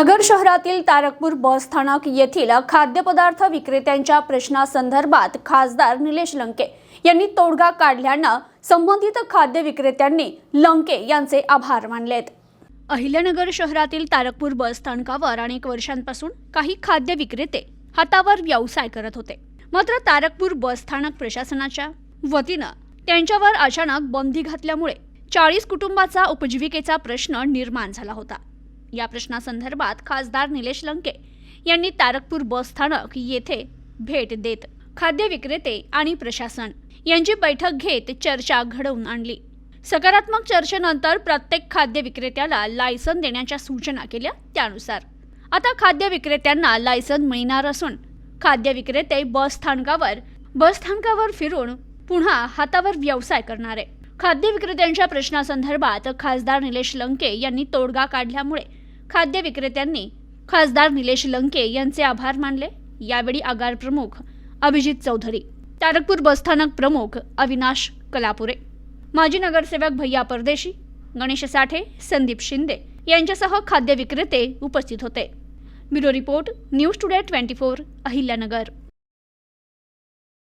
नगर शहरातील तारकपूर बस स्थानक येथील खाद्यपदार्थ विक्रेत्यांच्या प्रश्नासंदर्भात खासदार निलेश लंके यांनी तोडगा काढल्यानं संबंधित खाद्य विक्रेत्यांनी लंके यांचे आभार मानलेत. अहिल्यानगर शहरातील तारकपूर बस स्थानकावर अनेक वर्षांपासून काही खाद्य विक्रेते हातावर व्यवसाय करत होते. मात्र तारकपूर बस स्थानक प्रशासनाच्या वतीनं त्यांच्यावर अचानक बंदी घातल्यामुळे चाळीस कुटुंबाचा उपजीविकेचा प्रश्न निर्माण झाला होता. या प्रश्नासंदर्भात खासदार निलेश लंके यांनी तारकपूर बस स्थानक येथे भेट देत खाद्य विक्रेते आणि प्रशासन यांची बैठक घेत चर्चा घडवून आणली. सकारात्मक चर्चेनंतर प्रत्येक खाद्य विक्रेत्याला लायसन देण्याच्या सूचना केल्या त्यानुसार. आता खाद्य विक्रेत्यांना लायसन मिळणार असून खाद्य विक्रेते बस स्थानकावर बस स्थानकावर फिरून पुन्हा हातावर व्यवसाय करणार. आहे खाद्य विक्रेत्यांच्या प्रश्नासंदर्भात खासदार निलेश लंके यांनी तोडगा काढल्यामुळे खाद्य विक्रेत्यांनी खासदार निलेश लंके यांचे आभार मानले. यावेळी आगार प्रमुख अभिजित चौधरी तारकपूर बसस्थानक प्रमुख अविनाश कलापुरे माजी नगरसेवक भैया परदेशी गणेश साठे संदीप शिंदे यांच्यासह खाद्य विक्रेते उपस्थित होते. Bureau report news today twenty four Ahilyanagar.